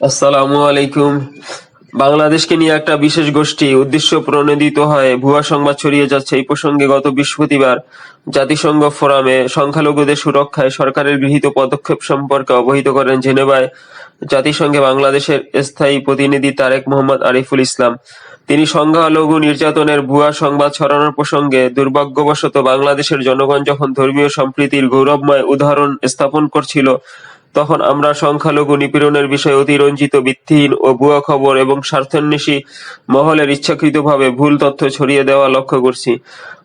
আসসালামু আলাইকুম। বাংলাদেশকে নিয়ে একটা বিশেষ গোষ্ঠী উদ্দেশ্য প্রণোদিত হয়ে ভুয়া সংবাদ ছড়িয়ে যাচ্ছে এই প্রসঙ্গে গত বৃহস্পতিবার জাতিসংঘ ফোরামে সংখ্যালঘুদের সুরক্ষায় সরকারের গৃহীত পদক্ষেপ সম্পর্কে অবহিত করেন জেনেভায় জাতিসংঘে বাংলাদেশের স্থায়ী প্রতিনিধি তারেক মোহাম্মদ আরিফুল ইসলাম। তিনি সংখ্যালঘু নির্যাতনের ভুয়া সংবাদ ছড়ানোর প্রসঙ্গে দুর্ভাগ্যবশত বাংলাদেশের জনগণ যখন ধর্মীয় সম্প্রীতির গৌরবময় উদাহরণ স্থাপন করছিল তখন আমরা সংখ্যালঘু নিপীড়নের বিষয়ে অতিরঞ্জিত ভিত্তিহীন ও ভুয়া খবর এবং স্বার্থান্বেষী মহলের ইচ্ছাকৃতভাবে ভুল তথ্য ছড়িয়ে দেওয়া লক্ষ্য করছি।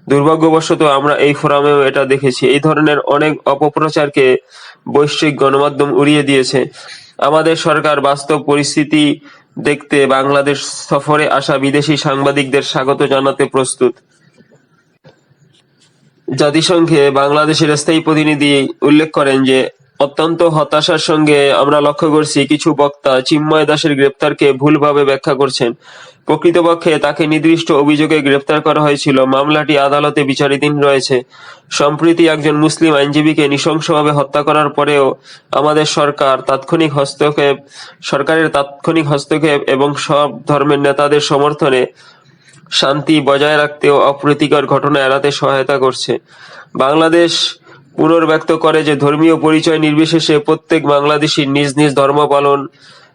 দুর্ভাগ্যবশত আমরা এই ফোরামেও এটা দেখেছি। এই ধরনের অনেক অপপ্রচারকে বৈশ্বিক গণমাধ্যম উড়িয়ে দিয়েছে। আমাদের সরকার বাস্তব পরিস্থিতি দেখতে বাংলাদেশ সফরে আসা বিদেশি সাংবাদিকদের স্বাগত জানাতে প্রস্তুত। জাতিসংঘে বাংলাদেশের স্থায়ী প্রতিনিধি উল্লেখ করেন যে অত্যন্ত হতাশার সঙ্গে আমরা লক্ষ্য করছি কিছু বক্তা চিন্ময় দাসের গ্রেপ্তারকে ভুলভাবে ব্যাখ্যা করছেন। প্রকৃতপক্ষে তাকে নির্দিষ্ট অভিযোগে গ্রেপ্তার করা হয়েছিল। মামলাটি আদালতে বিচারাধীন রয়েছে। সম্প্রতি একজন মুসলিম আইনজীবীকে নৃশংসভাবে হত্যা করার পরেও আমাদের সরকার তাৎক্ষণিক হস্তক্ষেপ, সরকারের তাৎক্ষণিক হস্তক্ষেপ এবং সব ধর্মের নেতাদের সমর্থনে শান্তি বজায় রাখতে ও অপ্রীতিকর ঘটনা এড়াতে সহায়তা করছে। বাংলাদেশ পুনর্ব্যক্ত করে যে ধর্মীয় পরিচয় নির্বিশেষে প্রত্যেক বাংলাদেশী নিজ নিজ ধর্ম পালন,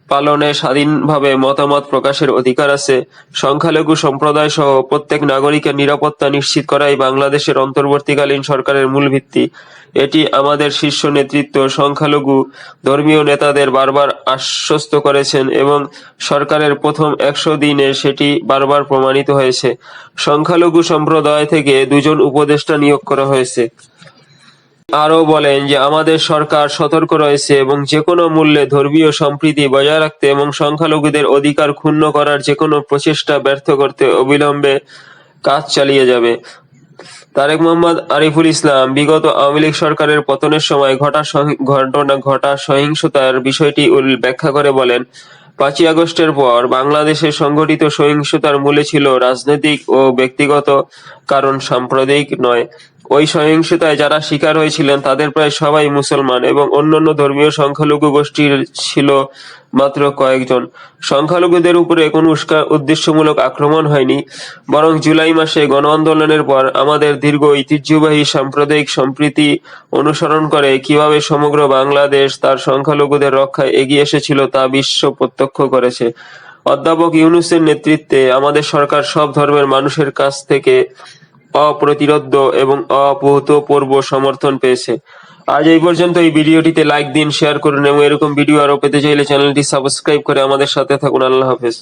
পালনে স্বাধীনভাবে মতামত প্রকাশের অধিকার আছে। সংখ্যালঘু সম্প্রদায় সহ প্রত্যেক নাগরিকের নিরাপত্তা নিশ্চিত করাই বাংলাদেশের অন্তর্বর্তীকালীন সরকারের মূল ভিত্তি। এটি আমাদের শীর্ষ নেতৃত্ব, সংখ্যালঘু ধর্মীয় নেতাদের বারবার আশ্বস্ত করেছেন এবং সরকারের প্রথম একশো দিনে সেটি বারবার প্রমাণিত হয়েছে। সংখ্যালঘু সম্প্রদায় থেকে দুজন উপদেষ্টা নিয়োগ করা হয়েছে। আরও বলেন যে, আমাদের সরকার সতর্ক রয়েছে এবং যেকোনো মূল্যে ধর্মীয় সম্প্রীতি বজায় রাখতে এবং সংখ্যালঘুদের অধিকার ক্ষুণ্ণ করার যেকোনো প্রচেষ্টা ব্যর্থ করতে অবিলম্বে কাজ চালিয়ে যাবে। তারেক মোহাম্মদ আরিফুল ইসলাম, বিগত আওয়ামী লীগ সরকারের পতনের সময় ঘটা ঘটনা, ঘটা সহিংসতার বিষয়টি ব্যাখ্যা করে বলেন, পাঁচই আগস্টের পর বাংলাদেশে সংঘটিত সহিংসতার মূলে ছিল রাজনৈতিক ও ব্যক্তিগত কারণ সাম্প্রদায়িক নয়। ওই সহিংসতায় যারা শিকার হয়েছিলেন, তাদের প্রায় সবাই মুসলমান এবং অন্যান্য ধর্মীয় সংখ্যালঘু গোষ্ঠীর ছিল মাত্র কয়েকজন। সংখ্যালঘুদের উপরে কোন উদ্দেশ্যমূলক আক্রমণ হয়নি, বরং জুলাই মাসে গণ আন্দোলনের পর আমাদের দীর্ঘ ঐতিহ্যবাহী সাম্প্রদায়িক সম্প্রীতি অনুসরণ করে কীভাবে সমগ্র বাংলাদেশ তার সংখ্যালঘুদের রক্ষায় এগিয়ে এসেছিল তা বিশ্ব প্রত্যক্ষ করেছে। অধ্যাপক ইউনূসের নেতৃত্বে আমাদের সরকার সব ধর্মের মানুষের কাছ থেকে অপ্রতিরোধ্য এবং অভূতপূর্ব সমর্থন পেয়েছে। আজ এই পর্যন্ত এই ভিডিওটিতে লাইক দিন শেয়ার করুন এবং এরকম ভিডিও আরও পেতে চাইলে চ্যানেলটি সাবস্ক্রাইব করে আমাদের সাথে থাকুন। আল্লাহ হাফেজ।